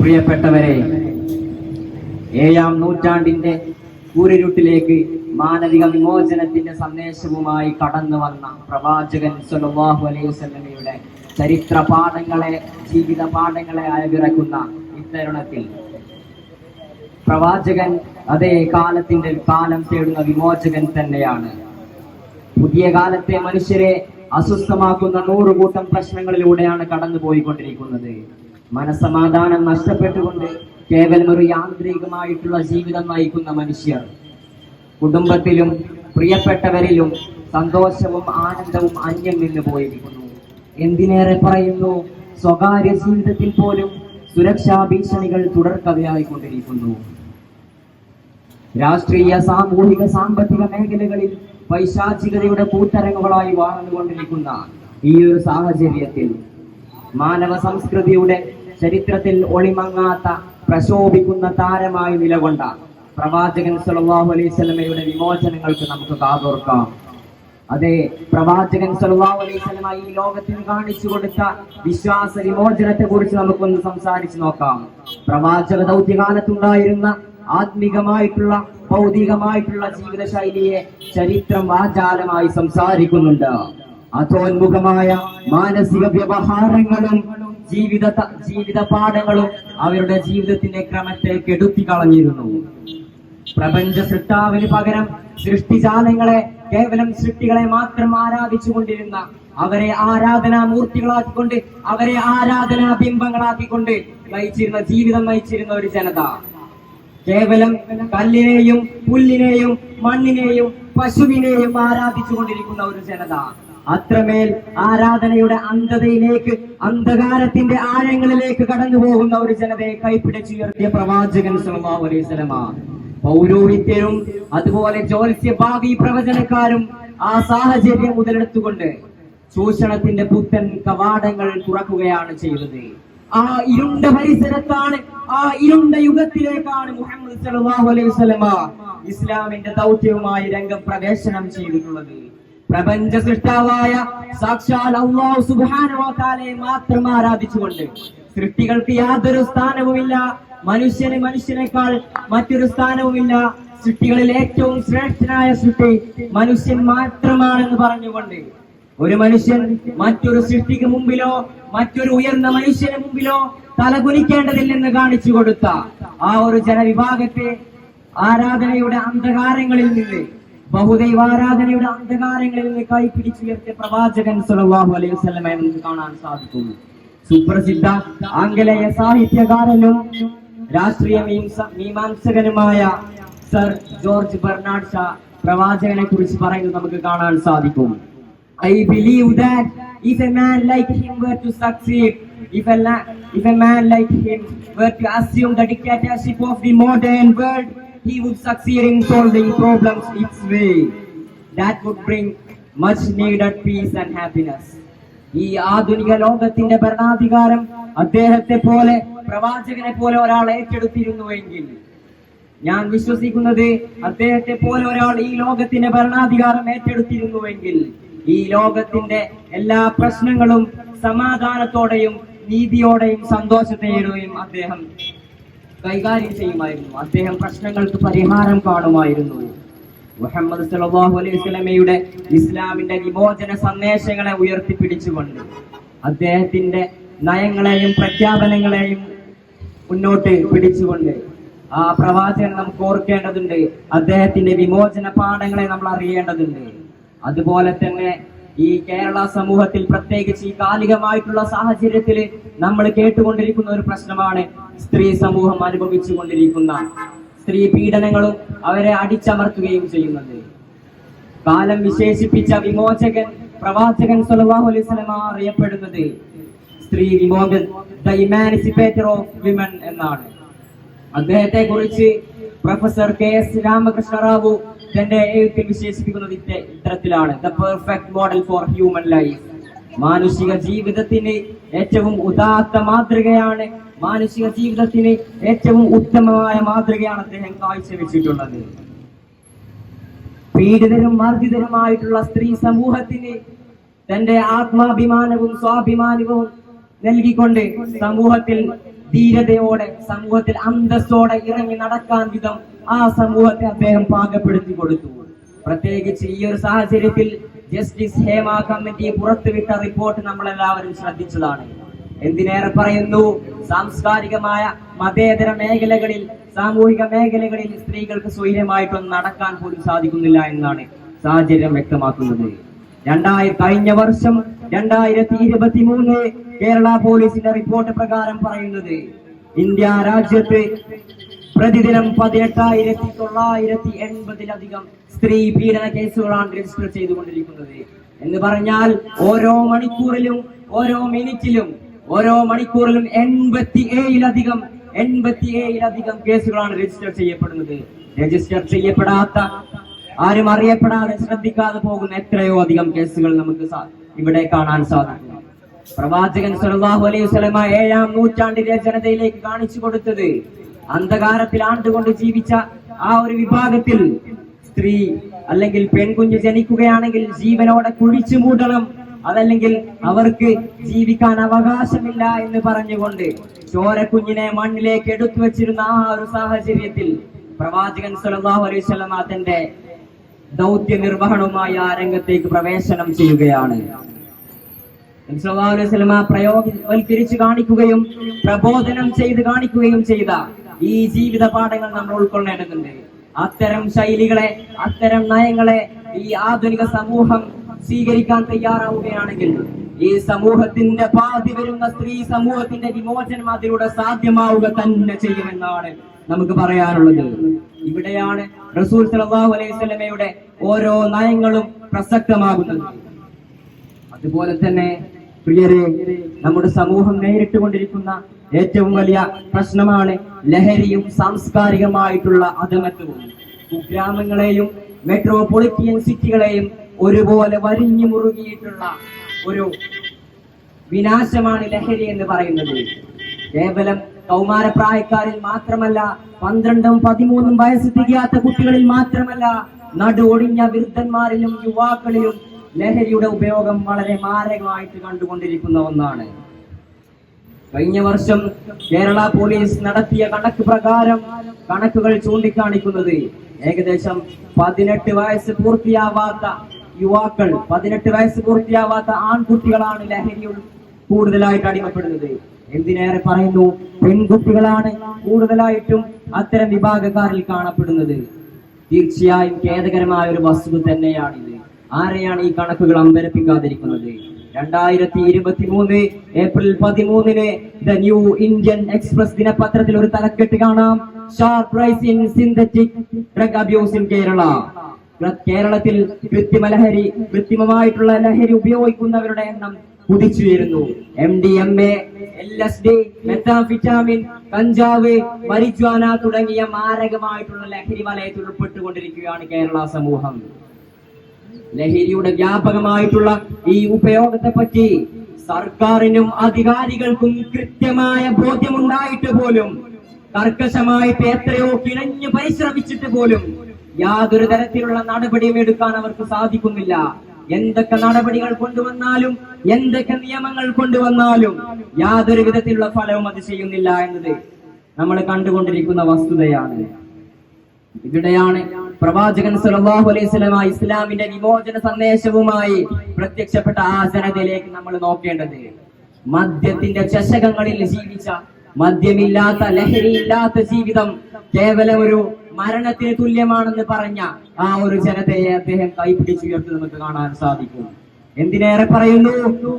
പ്രിയപ്പെട്ടവരെ ഏഴാം നൂറ്റാണ്ടിന്റെ കൂരിരുട്ടിലേക്ക് മാനവിക വിമോചനത്തിന്റെ സന്ദേശവുമായി കടന്നു വന്ന പ്രവാചകൻ സല്ലല്ലാഹു അലൈഹി വസല്ലമയുടെ ചരിത്ര പാഠങ്ങളെ ജീവിത പാഠങ്ങളെ അയവിറക്കുന്ന ഇത്തരുണത്തിൽ പ്രവാചകൻ അതേ കാലത്തിന്റെ കാലം തേടുന്ന വിമോചകൻ തന്നെയാണ്. പുതിയ കാലത്തെ മനുഷ്യരെ അസ്വസ്ഥമാക്കുന്ന നൂറുകൂട്ടം പ്രശ്നങ്ങളിലൂടെയാണ് കടന്നുപോയിക്കൊണ്ടിരിക്കുന്നത്. മനസമാധാനം നഷ്ടപ്പെട്ടുകൊണ്ട് കേവലം ഒരു യാന്ത്രികമായിട്ടുള്ള ജീവിതം നയിക്കുന്ന മനുഷ്യർ. കുടുംബത്തിലും പ്രിയപ്പെട്ടവരിലും സന്തോഷവും ആനന്ദവും അന്യം നിന്ന് പോയിരിക്കുന്നു. എന്തിനേറെ പറയുന്നു? സ്വകാര്യ ജീവിതത്തിൽ പോലും സുരക്ഷാ ഭീഷണികൾ തുടർക്കഥയായിക്കൊണ്ടിരിക്കുന്നു. രാഷ്ട്രീയ സാമൂഹിക സാമ്പത്തിക മേഖലകളിൽ പൈശാചികതയുടെ കൂത്തരങ്ങുകളായി വാഴ്ന്നുകൊണ്ടിരിക്കുന്ന ഈ ഒരു സാഹചര്യത്തിൽ മാനവ സംസ്കൃതിയുടെ ചരിത്രത്തിൽ ഒളിമങ്ങാത്ത പ്രശോഭിക്കുന്ന താരമായി നിലകൊണ്ട പ്രവാചകൻ സലാഹു അലൈഹി സ്വലമയുടെ വിമോചനങ്ങൾക്ക് നമുക്ക് കാതോർക്കാം. അതെ പ്രവാചകൻ സലാഹു അലൈഹി സ്വലമ ഈ ലോകത്തിന് കാണിച്ചു കൊടുത്ത വിശ്വാസ വിമോചനത്തെ കുറിച്ച് നമുക്കൊന്ന് സംസാരിച്ചു നോക്കാം. പ്രവാചക ദൗത്യകാലത്തുണ്ടായിരുന്ന ആത്മികമായിട്ടുള്ള ഭൗതികമായിട്ടുള്ള ജീവിത ശൈലിയെ ചരിത്രം വാചാലമായി സംസാരിക്കുന്നുണ്ട്. അതോന്മുഖമായ മാനസിക വ്യവഹാരങ്ങളും ജീവിത ജീവിത പാഠങ്ങളും അവരുടെ ജീവിതത്തിന്റെ ക്രമത്തെ കെടുത്തി കളഞ്ഞിരുന്നു. പ്രപഞ്ച സൃഷ്ടാവിന് പകരം സൃഷ്ടിജാലങ്ങളെ കേവലം സൃഷ്ടികളെ മാത്രം ആരാധിച്ചു കൊണ്ടിരുന്ന അവരെ ആരാധനാ മൂർത്തികളാക്കിക്കൊണ്ട് അവരെ ആരാധനാ ബിംബങ്ങളാക്കിക്കൊണ്ട് നയിച്ചിരുന്ന ജീവിതം നയിച്ചിരുന്ന ഒരു ജനത. കേവലം കല്ലിനെയും പുല്ലിനെയും മണ്ണിനെയും പശുവിനെയും ആരാധിച്ചു കൊണ്ടിരിക്കുന്ന ഒരു ജനത. അത്രമേൽ ആരാധനയുടെ അന്ധതയിലേക്ക് അന്ധകാരത്തിന്റെ ആഴങ്ങളിലേക്ക് കടന്നു പോകുന്ന ഒരു ജനതയെ കൈപ്പിടിച്ചുയർത്തിയ പ്രവാചകൻ സല്ലല്ലാഹു അലൈഹി വസല്ലമ. പൗരോഹിത്യരും അതുപോലെ ജ്യോത്സ്യ ഭാവി പ്രവചനക്കാരും ആ സാഹചര്യം മുതലെടുത്തുകൊണ്ട് ചൂഷണത്തിന്റെ പുത്തൻ കവാടങ്ങൾ തുറക്കുകയാണ് ചെയ്തത്. ആ ഇരുണ്ട പരിസരത്താണ് ആ ഇരുണ്ട യുഗത്തിലേക്കാണ് മുഹമ്മദ് സല്ലല്ലാഹു അലൈഹി വസല്ലമ ഇസ്ലാമിന്റെ ദൗത്യവുമായി രംഗം പ്രവേശനം ചെയ്തിട്ടുള്ളത്. പ്രപഞ്ച സൃഷ്ടാവായ സാക്ഷാൽ അള്ളാഹു തആലയെ മാത്രം ആരാധിച്ചുകൊണ്ട് സൃഷ്ടികൾക്ക് യാതൊരു സ്ഥാനവുമില്ല മനുഷ്യന് മനുഷ്യനേക്കാൾ മറ്റൊരു സ്ഥാനവുമില്ല. സൃഷ്ടികളിൽ ഏറ്റവും ശ്രേഷ്ഠനായ സൃഷ്ടി മനുഷ്യൻ മാത്രമാണെന്ന് പറഞ്ഞുകൊണ്ട് ഒരു മനുഷ്യൻ മറ്റൊരു സൃഷ്ടിക്ക് മുമ്പിലോ മറ്റൊരു ഉയർന്ന മനുഷ്യന് മുമ്പിലോ തലകുനിക്കേണ്ടതില്ലെന്ന് കാണിച്ചു കൊടുത്ത ആ ഒരു ജനവിഭാഗത്തെ ആരാധനയുടെ അന്ധകാരങ്ങളിൽ നിന്ന് ബഹുദൈവാരാധനയുടെ അന്ധകാരങ്ങളിൽ നിന്ന് കൈപിടിച്ചുയർത്തിയ പ്രവാചകൻ സല്ലല്ലാഹു അലൈഹി വസല്ലമയെ നമുക്ക് കാണാൻ സാധിക്കുന്നു. സുപ്രസിദ്ധ ആംഗലേയ സാഹിത്യകാരനും രാഷ്ട്രീയ മീംസ- മീമാംസകനുമായ സർ ജോർജ് ബെർണാഡ് ഷാ പ്രവാചകനെ കുറിച്ച് പറയുന്നത് നമുക്ക് കാണാൻ സാധിക്കും. I believe that if a man like him were to succeed, if a, if a man like him were to assume the dictatorship of the modern world, he would succeed in solving problems its way. That would bring much needed peace and happiness. ഈ ആധുനിക ലോകത്തിന്റെ ഭരണാധികാരം അദ്ദേഹത്തെ പോലെ പ്രവാചകനെ പോലെ ഒരാൾ ഏറ്റെടുത്തിരുന്നുവെങ്കിൽ ഞാൻ വിശ്വസിക്കുന്നത് അദ്ദേഹത്തെ പോലെ ഒരാൾ ഈ ലോകത്തിന്റെ ഭരണാധികാരം ഏറ്റെടുത്തിരുന്നുവെങ്കിൽ ഈ ലോകത്തിന്റെ എല്ലാ പ്രശ്നങ്ങളും സമാധാനത്തോടെയും നീതിയോടെയും സന്തോഷത്തോടെയും അദ്ദേഹം കൈകാര്യം ചെയ്യുമായിരുന്നു. അദ്ദേഹം പ്രശ്നങ്ങൾക്ക് പരിഹാരം കാണുമായിരുന്നു. മുഹമ്മദ് സല്ലല്ലാഹു അലൈഹി സ്വലമയുടെ ഇസ്ലാമിന്റെ വിമോചന സന്ദേശങ്ങളെ ഉയർത്തിപ്പിടിച്ചുകൊണ്ട് അദ്ദേഹത്തിന്റെ നയങ്ങളെയും പ്രഖ്യാപനങ്ങളെയും മുന്നോട്ട് പിടിച്ചുകൊണ്ട് ആ പ്രവാചകൻ നമുക്ക് ഓർക്കേണ്ടതുണ്ട്. അദ്ദേഹത്തിന്റെ വിമോചന പാഠങ്ങളെ നമ്മൾ അറിയേണ്ടതുണ്ട്. അതുപോലെ തന്നെ ഈ കേരള സമൂഹത്തിൽ പ്രത്യേകിച്ച് ഈ കാലികമായിട്ടുള്ള സാഹചര്യത്തിൽ നമ്മൾ കേട്ടുകൊണ്ടിരിക്കുന്ന ഒരു പ്രശ്നമാണ് സ്ത്രീ സമൂഹം അനുഭവിച്ചു കൊണ്ടിരിക്കുന്ന സ്ത്രീ പീഡനങ്ങളും അവരെ അടിച്ചമർത്തുകയും ചെയ്യുന്നത്. കാലം വിശേഷിപ്പിച്ച വിമോചകൻ പ്രവാചകൻ സല്ലല്ലാഹു അലൈഹി വസല്ലമ അറിയപ്പെടുന്നത് സ്ത്രീ വിമോചൻ ദ ഇമാനിസിപ്പേറ്റർ ഓഫ് വിമൻ എന്നാണ്. അദ്ദേഹത്തെ കുറിച്ച് professor K S Ramakrishna Rao തന്റെ എഴുത്തിൽ വിശേഷിപ്പിക്കുന്നത് ഇത്ത- ഇത്തരത്തിലാണ്. The perfect model for human life മാനുഷിക ജീവിതത്തിന് ഏറ്റവും ഉദാത്ത മാതൃകയാണ് മാനുഷിക ജീവിതത്തിന് ഏറ്റവും ഉത്തമമായ മാതൃകയാണ് അദ്ദേഹം കാഴ്ചവെച്ചിട്ടുള്ളത്. പീഡിതരും മർദ്ദിതരുമായിട്ടുള്ള സ്ത്രീ സമൂഹത്തിന് തന്റെ ആത്മാഭിമാനവും സ്വാഭിമാനവും നൽകിക്കൊണ്ട് സമൂഹത്തിൽ ധീരതയോടെ സമൂഹത്തിൽ അന്തസ്സോടെ ഇറങ്ങി നടക്കാൻ വിധം ആ സമൂഹത്തെ അദ്ദേഹം പാകപ്പെടുത്തി കൊടുത്തു. പ്രത്യേകിച്ച് ഈ ഒരു സാഹചര്യത്തിൽ ജസ്റ്റിസ് ഹേമ കമ്മിറ്റി പുറത്തുവിട്ട റിപ്പോർട്ട് നമ്മൾ എല്ലാവരും ശ്രദ്ധിച്ചതാണ്. എന്തിനേറെ പറയുന്നു? സാംസ്കാരികമായ മതേതര മേഖലകളിൽ സാമൂഹിക മേഖലകളിൽ സ്ത്രീകൾക്ക് സ്വൈര്യമായിട്ടൊന്നും നടക്കാൻ പോലും സാധിക്കുന്നില്ല എന്നാണ് സാഹചര്യം വ്യക്തമാക്കുന്നത്. രണ്ടായിരം കഴിഞ്ഞ വർഷം രണ്ടായിരത്തി ഇരുപത്തി മൂന്ന് കേരള പോലീസിന്റെ റിപ്പോർട്ട് പ്രകാരം പറയുന്നത് ഇന്ത്യ രാജ്യത്ത് പ്രതിദിനം പതിനെട്ടായിരത്തി തൊള്ളായിരത്തി എൺപതിലധികം സ്ത്രീ പീഡന കേസുകളാണ് രജിസ്റ്റർ ചെയ്തുകൊണ്ടിരിക്കുന്നത്. എന്ന് പറഞ്ഞാൽ ഓരോ മണിക്കൂറിലും ഓരോ മിനിറ്റിലും ഓരോ മണിക്കൂറിലും എൺപത്തി ഏഴിലധികം എൺപത്തി ഏഴിലധികം കേസുകളാണ് രജിസ്റ്റർ ചെയ്യപ്പെടുന്നത്. രജിസ്റ്റർ ചെയ്യപ്പെടാത്ത ആരും അറിയപ്പെടാതെ ശ്രദ്ധിക്കാതെ പോകുന്ന എത്രയോ അധികം കേസുകൾ നമുക്ക് ഇവിടെ കാണാൻ സാധിക്കും. പ്രവാചകൻ സലാഹു അലൈഹി വസല്ലമ ഏഴാം നൂറ്റാണ്ടിലെ ജനതയിലേക്ക് കാണിച്ചു കൊടുത്തത് അന്ധകാരത്തിൽ ആണ്ടുകൊണ്ട് ജീവിച്ച ആ ഒരു വിഭാഗത്തിൽ സ്ത്രീ അല്ലെങ്കിൽ പെൺകുഞ്ഞ് ജനിക്കുകയാണെങ്കിൽ ജീവനോടെ കുഴിച്ചു മൂടണം. അതല്ലെങ്കിൽ അവർക്ക് ജീവിക്കാൻ അവകാശമില്ല എന്ന് പറഞ്ഞുകൊണ്ട് ചോരക്കുഞ്ഞിനെ മണ്ണിലേക്ക് എടുത്തു വെച്ചിരുന്ന ആ ഒരു സാഹചര്യത്തിൽ പ്രവാചകൻ സുലതാഹു അലൈഹി വസല്ലമ തന്റെ ദൗത്യ നിർവഹണവുമായി ആ രംഗത്തേക്ക് പ്രവേശനം ചെയ്യുകയാണ്. അലൈഹി പ്രയോഗവൽക്കരിച്ച് കാണിക്കുകയും പ്രബോധനം ചെയ്ത് കാണിക്കുകയും ചെയ്ത ഈ ജീവിത പാഠങ്ങൾ നമ്മൾ ഉൾക്കൊള്ളേണ്ടതുണ്ട്. അത്തരം ശൈലികളെ അത്തരം നയങ്ങളെ ഈ ആധുനിക സമൂഹം സ്വീകരിക്കാൻ തയ്യാറാവുകയാണെങ്കിൽ ഈ സമൂഹത്തിന്റെ പാതി വരുന്ന സ്ത്രീ സമൂഹത്തിന്റെ വിമോചനം അതിലൂടെ സാധ്യമാവുക തന്നെ ചെയ്യുമെന്നാണ് നമുക്ക് പറയാനുള്ളത് ഇവിടെയാണ് റസൂൽ സലാഹു അലൈഹി സ്വലമയുടെ ഓരോ നയങ്ങളും പ്രസക്തമാകുന്നത്. അതുപോലെ തന്നെ പ്രിയരെ നമ്മുടെ സമൂഹം നേരിട്ടുകൊണ്ടിരിക്കുന്ന ഏറ്റവും വലിയ പ്രശ്നമാണ് ലഹരിയും സാംസ്കാരികമായിട്ടുള്ള അധമത്വവും. കുഗ്രാമങ്ങളെയും മെട്രോപൊളിറ്റിയൻ സിറ്റികളെയും ഒരുപോലെ വരിഞ്ഞു മുറുകിയിട്ടുള്ള ഒരു വിനാശമാണ് ലഹരി എന്ന് പറയുന്നത്. കേവലം കൗമാരപ്രായക്കാരിൽ മാത്രമല്ല പന്ത്രണ്ടും പതിമൂന്നും വയസ്സ് തികയാത്ത കുട്ടികളിൽ മാത്രമല്ല നടു ഒടിഞ്ഞ വൃദ്ധന്മാരിലും യുവാക്കളിലും ലഹരിയുടെ ഉപയോഗം വളരെ മാരകമായിട്ട് കണ്ടുകൊണ്ടിരിക്കുന്ന ഒന്നാണ്. കഴിഞ്ഞ വർഷം കേരള പോലീസ് നടത്തിയ കണക്ക് പ്രകാരം കണക്കുകൾ ചൂണ്ടിക്കാണിക്കുന്നത് ഏകദേശം പതിനെട്ട് വയസ്സ് പൂർത്തിയാവാത്ത യുവാക്കൾ പതിനെട്ട് വയസ്സ് പൂർത്തിയാവാത്ത ആൺകുട്ടികളാണ് ലഹരിയിൽ കൂടുതലായിട്ട് അടിമപ്പെടുന്നത്. എന്തിനേറെ പറയുന്നു? പെൺകുട്ടികളാണ് കൂടുതലായിട്ടും അത്തരം വിഭാഗക്കാരിൽ കാണപ്പെടുന്നത്. തീർച്ചയായും ഖേദകരമായ ഒരു വസ്തുത തന്നെയാണിത്. ആരെയാണ് ഈ കണക്കുകൾ അമ്പരപ്പിക്കാതിരിക്കുന്നത്? രണ്ടായിരത്തി ഇരുപത്തി മൂന്ന് ഏപ്രിൽ പതിമൂന്നിന് ദ ന്യൂ ഇന്ത്യൻ എക്സ്പ്രസ് ദിനപത്രത്തിൽ ഒരു തലക്കെട്ട് കാണാം. Sharp rise in synthetic drug abuse in Kerala കേരളത്തിൽ കൃത്രിമ ലഹരി കൃത്രിമമായിട്ടുള്ള ലഹരി ഉപയോഗിക്കുന്നവരുടെ എണ്ണം കുതിച്ചുയരുന്നു. M D M A L S D methamphetamine കഞ്ചാവ് മരിജ്വാന തുടങ്ങിയ മാരകമായിട്ടുള്ള ലഹരി വലയത്തിൽ ഉൾപ്പെട്ടുകൊണ്ടിരിക്കുകയാണ് കേരള സമൂഹം. ലഹരിയുടെ വ്യാപകമായിട്ടുള്ള ഈ ഉപയോഗത്തെ പറ്റി സർക്കാരിനും അധികാരികൾക്കും കൃത്യമായ ബോധ്യമുണ്ടായിട്ട് പോലും കർക്കശമായിട്ട് എത്രയോ കിണഞ്ഞു പരിശ്രമിച്ചിട്ട് പോലും യാതൊരു തരത്തിലുള്ള നടപടിയും എടുക്കാൻ അവർക്ക് സാധിക്കുന്നില്ല. എന്തൊക്കെ നടപടികൾ കൊണ്ടുവന്നാലും എന്തൊക്കെ നിയമങ്ങൾ കൊണ്ടുവന്നാലും യാതൊരു വിധത്തിലുള്ള ഫലവും അത് ചെയ്യുന്നില്ല എന്നത് നമ്മൾ കണ്ടുകൊണ്ടിരിക്കുന്ന വസ്തുതയാണ്. ഇവിടെയാണ് പ്രവാചകൻ സല്ലല്ലാഹു അലൈഹി വസല്ലമ ഇസ്ലാമിന്റെ വിമോചന സന്ദേശവുമായി പ്രത്യക്ഷപ്പെട്ട ആ ജനതയിലേക്ക് നമ്മൾ നോക്കേണ്ടത്. മദ്യത്തിന്റെ ചശകങ്ങളിൽ ജീവിച്ച മദ്യമില്ലാത്ത ലഹരിയില്ലാത്ത ജീവിതം കേവലം ഒരു മരണത്തിന് തുല്യമാണെന്ന് പറഞ്ഞ ആ ഒരു ജനതയെ അദ്ദേഹം കൈപിടിച്ചുയർത്തി നമുക്ക് കാണാൻ സാധിക്കും. എന്തിനേറെ പറയുന്നു?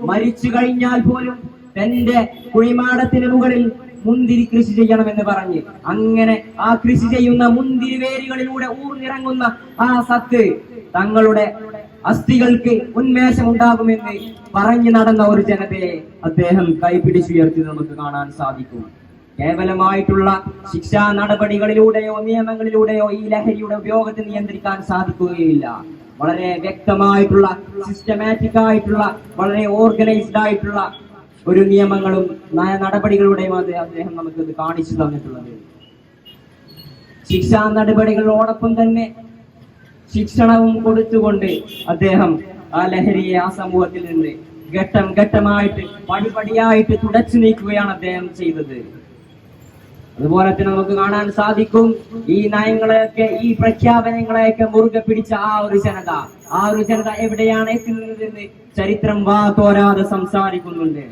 മരിച്ചു കഴിഞ്ഞാൽ പോലും തന്റെ കുഴിമാടത്തിന് മുകളിൽ മുന്തിരി കൃഷി ചെയ്യണമെന്ന് പറഞ്ഞ് അങ്ങനെ ആ കൃഷി ചെയ്യുന്ന മുന്തിരി വേരുകളിലൂടെ ഊർന്നിറങ്ങുന്ന ആ സത്ത് തങ്ങളുടെ അസ്ഥികൾക്ക് ഉന്മേഷം ഉണ്ടാകുമെന്ന് പറഞ്ഞു നടന്ന ഒരു ജനതയെ അദ്ദേഹം കൈപിടിച്ചുയർത്തി നമുക്ക് കാണാൻ സാധിക്കും. കേവലമായിട്ടുള്ള ശിക്ഷാ നടപടികളിലൂടെയോ നിയമങ്ങളിലൂടെയോ ഈ ലഹരിയുടെ ഉപയോഗത്തെ നിയന്ത്രിക്കാൻ സാധിക്കുകയില്ല. വളരെ വ്യക്തമായിട്ടുള്ള സിസ്റ്റമാറ്റിക് ആയിട്ടുള്ള വളരെ ഓർഗനൈസ്ഡ് ആയിട്ടുള്ള ഒരു നിയമങ്ങളും നയ നടപടികളുടെയും അദ്ദേഹം നമുക്ക് ഇത് കാണിച്ചു തന്നിട്ടുള്ളത്. ശിക്ഷാ നടപടികളോടൊപ്പം തന്നെ ശിക്ഷണവും കൊടുത്തുകൊണ്ട് അദ്ദേഹം ആ ലഹരിയെ ആ സമൂഹത്തിൽ നിന്ന് ഘട്ടം ഘട്ടമായിട്ട് പടിപടിയായിട്ട് തുടച്ചു നീക്കുകയാണ് അദ്ദേഹം ചെയ്തത്. അതുപോലെ തന്നെ നമുക്ക് കാണാൻ സാധിക്കും ഈ നയങ്ങളെയൊക്കെ ഈ പ്രഖ്യാപനങ്ങളെയൊക്കെ മുറുകെ പിടിച്ച ആ ഒരു ജനത. ആ ഒരു ജനത എവിടെയാണ് എത്തുന്നതെന്ന് ചരിത്രം വാ തോരാതെ സംസാരിക്കുന്നുണ്ട്.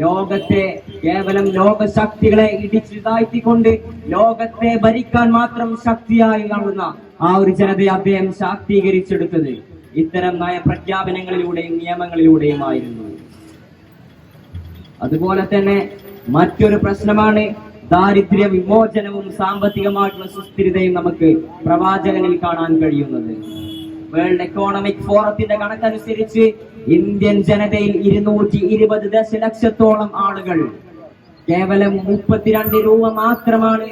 ലോകത്തെ കേവലം ലോക ശക്തികളെ ഇടിച്ചു താഴ്ത്തിക്കൊണ്ട് ലോകത്തെ ഭരിക്കാൻ മാത്രം ശക്തിയായി കാണുന്ന ആ ഒരു ജനതയെ അദ്ദേഹം ശാക്തീകരിച്ചെടുത്തത് ഇത്തരം നയപ്രഖ്യാപനങ്ങളിലൂടെയും നിയമങ്ങളിലൂടെയുമായിരുന്നു. അതുപോലെ തന്നെ മറ്റൊരു പ്രശ്നമാണ് ദാരിദ്ര്യ വിമോചനവും സാമ്പത്തികമായിട്ടുള്ള സുസ്ഥിരതയും നമുക്ക് പ്രവാചകനിൽ കാണാൻ കഴിയുന്നത്. വേൾഡ് എക്കോണമിക് ഫോറത്തിന്റെ കണക്കനുസരിച്ച് ഇന്ത്യൻ ജനതയിൽ ഇരുന്നൂറ്റി ഇരുപത് ദശലക്ഷത്തോളം ആളുകൾ കേവലം മുപ്പത്തിരണ്ട് രൂപ മാത്രമാണ്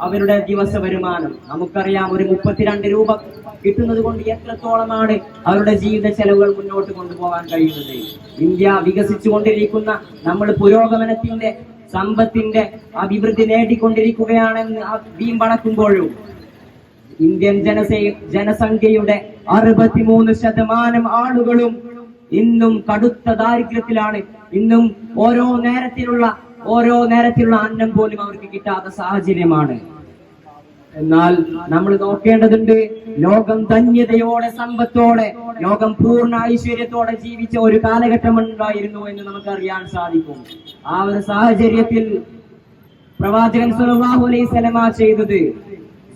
അവരുടെ ദിവസ വരുമാനം. നമുക്കറിയാം ഒരു മുപ്പത്തിരണ്ട് രൂപ കിട്ടുന്നത് കൊണ്ട് എത്രത്തോളമാണ് അവരുടെ ജീവിത ചെലവുകൾ മുന്നോട്ട് കൊണ്ടുപോകാൻ കഴിയുന്നത്. ഇന്ത്യ വികസിച്ചു കൊണ്ടിരിക്കുന്ന നമ്മൾ പുരോഗമനത്തിന്റെ സമ്പത്തിന്റെ അഭിവൃദ്ധി നേടിക്കൊണ്ടിരിക്കുകയാണെന്ന് ആ വീമ്പടക്കുമ്പോഴും ഇന്ത്യൻ ജനസേ ജനസംഖ്യയുടെ അറുപത്തിമൂന്ന് ശതമാനം ആളുകളും ഇന്നും കടുത്ത ദാരിദ്ര്യത്തിലാണ്. ഇന്നും ഓരോ നേരത്തിലുള്ള ഓരോ നേരത്തിലുള്ള അന്നം പോലും അവർക്ക് കിട്ടാത്ത സാഹചര്യമാണ്. എന്നാൽ നമ്മൾ നോക്കേണ്ടതുണ്ട് ലോകം ധന്യതയോടെ സമ്പത്തോടെ ലോകം പൂർണ ഐശ്വര്യത്തോടെ ജീവിച്ച ഒരു കാലഘട്ടം ഉണ്ടായിരുന്നു എന്ന് നമുക്ക് അറിയാൻ സാധിക്കും. ആ ഒരു സാഹചര്യത്തിൽ പ്രവാചകൻ സല്ലല്ലാഹു അലൈഹി സ്വലമ ചെയ്തത്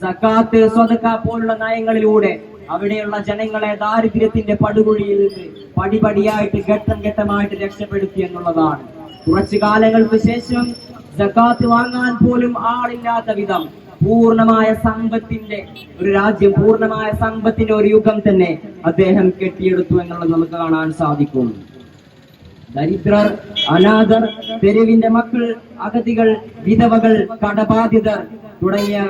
സക്കാത്ത് സ്വതക്ക പോലുള്ള നയങ്ങളിലൂടെ അവിടെയുള്ള ജനങ്ങളെ ദാരിദ്ര്യത്തിന്റെ പടുകുഴിയിൽ നിന്ന് പടിപടിയായിട്ട് ഘട്ടം ഘട്ടമായിട്ട് രക്ഷപ്പെടുത്തി എന്നുള്ളതാണ്. കുറച്ചു കാലങ്ങൾക്ക് ശേഷം സക്കാത്ത് വാങ്ങാൻ പോലും ആളില്ലാത്ത വിധം പൂർണമായ സമ്പത്തിന്റെ ഒരു രാജ്യം പൂർണമായ സമ്പത്തിന്റെ ഒരു യുഗം തന്നെ അദ്ദേഹം കെട്ടിയെടുത്തു എന്നുള്ളത് നമുക്ക് കാണാൻ സാധിക്കും. ദരിദ്രർ അനാഥർ തെരുവിന്റെ മക്കൾ അഗതികൾ വിധവകൾ കടബാധിതർ തുടങ്ങിയ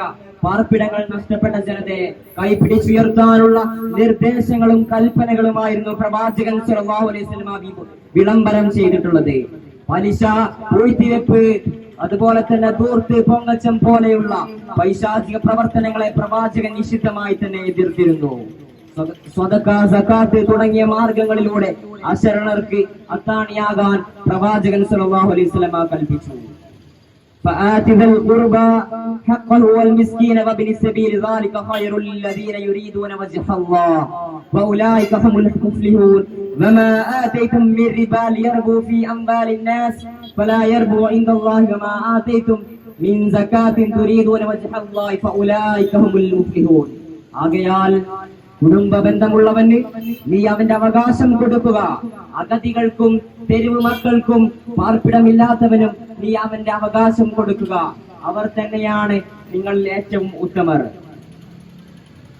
പാർപ്പിടങ്ങൾ നഷ്ടപ്പെട്ട ജനതയെ കൈപിടിച്ചുയർത്താനുള്ള നിർദ്ദേശങ്ങളും കൽപ്പനകളുമായിരുന്നു പ്രവാചകൻ സല്ലല്ലാഹു അലൈഹി വസല്ലം വിളംബരം ചെയ്തിട്ടുള്ളത്. പലിശ പൂഴ്ത്തിവെപ്പ് അതുപോലെ തന്നെ തൂർത്ത് പൊങ്ങച്ചം പോലെയുള്ള പൈശാചിക പ്രവർത്തനങ്ങളെ പ്രവാചകൻ നിഷിദ്ധമായി തന്നെ എതിർത്തിരുന്നു. തുടങ്ങിയ മാർഗങ്ങളിലൂടെ അശരണർക്ക് അത്താണിയാകാൻ പ്രവാചകൻ സല്ലല്ലാഹു അലൈഹി വസല്ലം കൽപ്പിച്ചു. فآت ذا القربى حقه والمسكين وابن السبيل ذلك خير للذين يريدون وجه الله وأولئك هم المفلحون وما آتيتم من ربا ليربو في أموال الناس فلا يربو عند الله وما آتيتم من زكاة تريدون وجه الله فأولئك هم المفلحون ആകയാൽ കുടുംബ ബന്ധമുള്ളവന് നീ അവന്റെ അവകാശം കൊടുക്കുക. അഗതികൾക്കും തെരുവ് മക്കൾക്കും പാർപ്പിടമില്ലാത്തവനും നീ അവന്റെ അവകാശം കൊടുക്കുക. അവർ തന്നെയാണ് നിങ്ങളിൽ ഏറ്റവും ഉത്തമർ.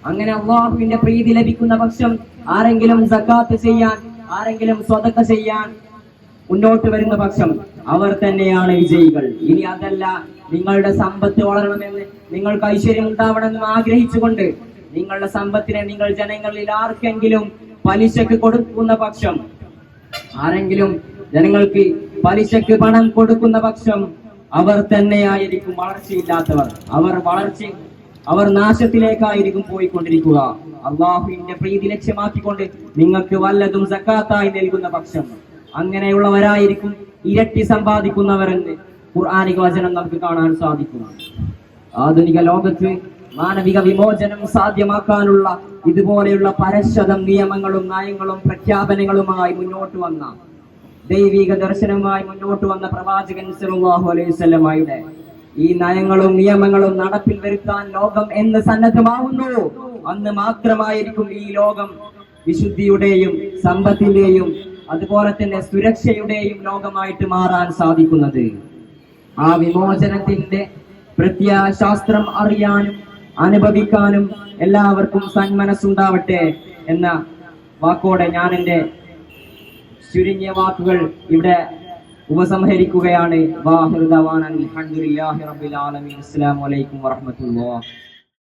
അങ്ങനെ അള്ളാഹുവിന്റെ പ്രീതി ലഭിക്കുന്ന പക്ഷം ആരെങ്കിലും സക്കാത്ത് ചെയ്യാൻ ആരെങ്കിലും സ്വതക്ക ചെയ്യാൻ മുന്നോട്ട് വരുന്ന പക്ഷം അവർ തന്നെയാണ് വിജയികൾ ഇനി അതല്ല നിങ്ങളുടെ സമ്പത്ത് വളരണമെന്ന് നിങ്ങൾക്ക് ഐശ്വര്യം ഉണ്ടാവണമെന്ന് ആഗ്രഹിച്ചുകൊണ്ട് നിങ്ങളുടെ സമ്പത്തിനെ നിങ്ങൾ ജനങ്ങളിൽ ആർക്കെങ്കിലും പലിശക്ക് കൊടുക്കുന്ന പക്ഷം ആരെങ്കിലും ജനങ്ങൾക്ക് പലിശക്ക് പണം കൊടുക്കുന്ന പക്ഷം അവർ തന്നെയായിരിക്കും വളർച്ചയില്ലാത്തവർ. അവർ വളർച്ച അവർ നാശത്തിലേക്കായിരിക്കും പോയിക്കൊണ്ടിരിക്കുക. അള്ളാഹുവിന്റെ പ്രീതി ലക്ഷ്യമാക്കിക്കൊണ്ട് നിങ്ങൾക്ക് വല്ലതും സക്കാത്തായി നൽകുന്ന പക്ഷം. അങ്ങനെയുള്ളവരായിരിക്കും ഇരട്ടി സമ്പാദിക്കുന്നവരെന്ന് ഖുർആാനിക വചനം നമുക്ക് കാണാൻ സാധിക്കുന്നു ആധുനിക ലോകത്ത് മാനവിക വിമോചനം സാധ്യമാക്കാനുള്ള ഇതുപോലെയുള്ള പരശതം നിയമങ്ങളും നയങ്ങളും പ്രഖ്യാപനങ്ങളുമായി മുന്നോട്ട് വന്ന ദൈവിക ദർശനവുമായി മുന്നോട്ട് വന്ന പ്രവാചകൻ സലാഹു അലൈഹി വസല്ലമയുടെ ഈ നയങ്ങളും നിയമങ്ങളും നടപ്പിൽ വരുത്താൻ ലോകം എന്ന് സന്നദ്ധമാകുന്നു അന്ന് മാത്രമായിരിക്കും ഈ ലോകം വിശുദ്ധിയുടെയും സമ്പത്തിന്റെയും അതുപോലെ തന്നെ സുരക്ഷയുടെയും ലോകമായിട്ട് മാറാൻ സാധിക്കുന്നത്. ആ വിമോചനത്തിന്റെ പ്രത്യാശാസ്ത്രം അറിയാനും അനുഭവിക്കാനും എല്ലാവർക്കും സന്മനസ്സുണ്ടാവട്ടെ എന്ന വാക്കോടെ ഞാൻ എന്റെ ചുരുങ്ങിയ വാക്കുകൾ ഇവിടെ ഉപസംഹരിക്കുകയാണ്. വാഹിർ ദവാൻ അൽഹംദുലില്ലാഹി റബ്ബിൽ ആലമീൻ. അസ്സലാമു അലൈക്കും വറഹ്മത്തുള്ളാഹി